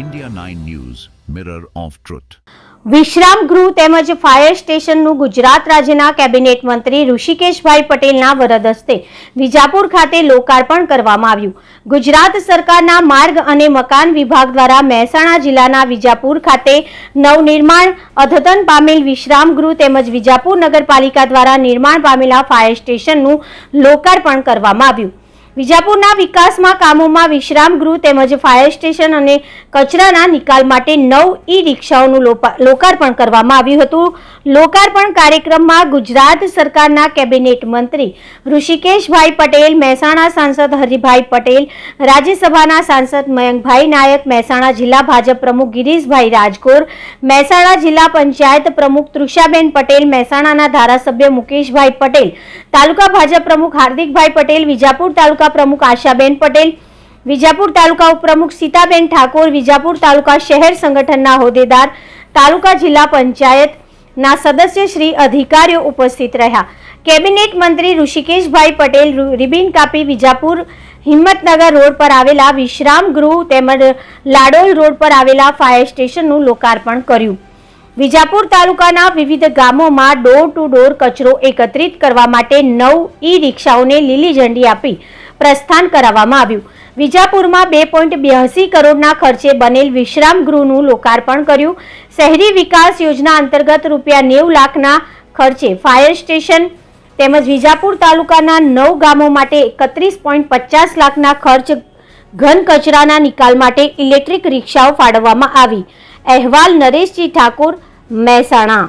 India 9 news mirror of truth વિશ્રામ ગૃહ તેમજ ફાયર સ્ટેશનનું ગુજરાત રાજ્યના કેબિનેટ મંત્રી ઋષિકેશભાઈ પટેલના વરદ હસ્તે વિજાપુર ખાતે લોકાર્પણ કરવામાં આવ્યું. ગુજરાત સરકારના માર્ગ અને મકાન વિભાગ દ્વારા મહેસાણા જિલ્લાના વિજાપુર ખાતે નવનિર્માણ અદ્યતન પામેલ વિશ્રામ ગૃહ તેમજ વિજાપુર નગરપાલિકા દ્વારા નિર્માણ પામેલા ફાયર સ્ટેશનનું લોકાર્પણ કરવામાં આવ્યું. વિજાપુરના વિકાસમાં કામોમાં વિશ્રામ ગૃહ તેમજ ફાયર સ્ટેશન અને કચરાના નિકાલ માટે નવ ઈ રિક્ષાઓનું લોકાર્પણ કરવામાં આવ્યું હતું. લોકાર્પણ કાર્યક્રમમાં ગુજરાત સરકારના કેબિનેટ મંત્રી ઋષિકેશભાઈ પટેલ, મહેસાણા સાંસદ હરિભાઈ પટેલ, રાજ્યસભાના સાંસદ મયંકભાઈ નાયક, મહેસાણા જિલ્લા ભાજપ પ્રમુખ ગિરીશભાઈ રાજકોર, મહેસાણા જિલ્લા પંચાયત પ્રમુખ તૃષાબેન પટેલ, મહેસાણાના ધારાસભ્ય મુકેશભાઈ પટેલ, તાલુકા ભાજપ પ્રમુખ હાર્દિકભાઈ પટેલ, વિજાપુર તાલુકા પ્રમુખ આશાબેન પટેલ, વિજાપુર તાલુકા ઉપપ્રમુખ સીતાબેન ઠાકોર, વિજાપુર તાલુકા શહેર સંગઠનના હોદ્દેદાર, તાલુકા જિલ્લા પંચાયતના સદસ્ય શ્રી અધિકારીઓ ઉપસ્થિત રહ્યા. કેબિનેટ મંત્રી ઋષિકેશભાઈ પટેલ રિબિન કાપી વિજાપુર હિંમતનગર રોડ પર આવેલા વિશ્રામ ગૃહ તેમજ લાડોલ રોડ પર આવેલા ફાયર સ્ટેશનનું લોકાર્પણ કર્યું. વિજાપુર તાલુકાના વિવિધ ગામોમાં ડોર ટુ ડોર કચરો એકત્રિત કરવા માટે નવ ઈ રિક્ષાઓને લીલી ઝંડી આપી પ્રસ્થાન કરાવવામાં આવ્યું. વિજાપુરમાં બે પોઈન્ટ બ્યાસી કરોડના ખર્ચે બનેલ વિશ્રામ ગૃહનું લોકાર્પણ કર્યું. શહેરી વિકાસ યોજના અંતર્ગત રૂપિયા નેવું લાખના ખર્ચે ફાયર સ્ટેશન તેમજ વિજાપુર તાલુકાના નવ ગામો માટે એકત્રીસ પોઈન્ટ પચાસ લાખના ખર્ચ ઘન કચરાના નિકાલ માટે ઇલેક્ટ્રિક રિક્ષાઓ ફાળવવામાં આવી. અહેવાલ નરેશજી ઠાકોર, મહેસાણા.